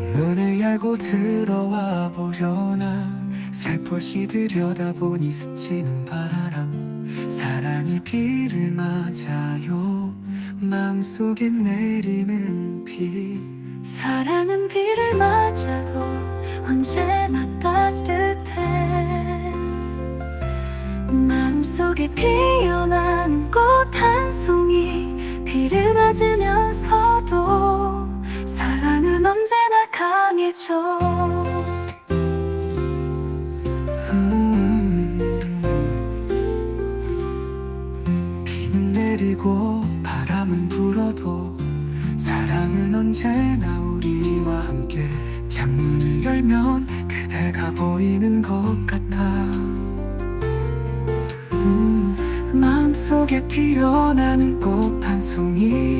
문을 열고 들어와 보려나? 살포시 들여다보니 스치는 바람. 사랑이 비를 맞아요. 마음속에 내리는 비 사랑은 비를 맞아도 언제나 따뜻해. 마음속에 피어나는 꽃 한 송이 비를 맞으면서 음. 비는 내리고 바람은 불어도 사랑은 언제나 우리와 함께. 창문을 열면 그대가 보이는 것 같아. 음, 마음속에 피어나는 꽃 한 송이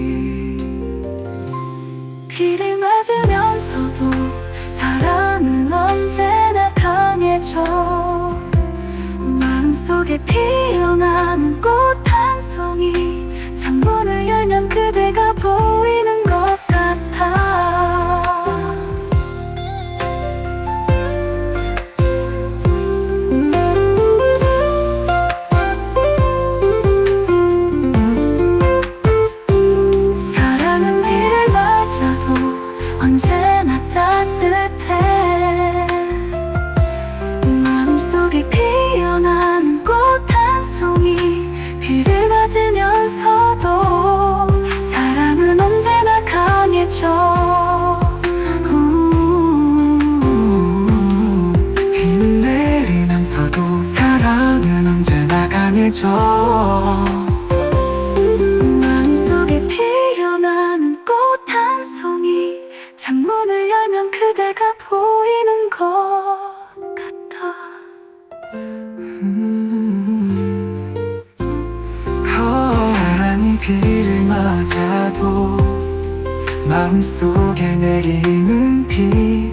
속에 피어나는 꽃 한 송이 창문을 열면 그대 사랑은 언제나 강해져 마음속에 피어나는 꽃 한 송이 창문을 열면 그대가 보이는 것 같아. 음, 사랑이 비를 맞아도 마음속에 내리는 비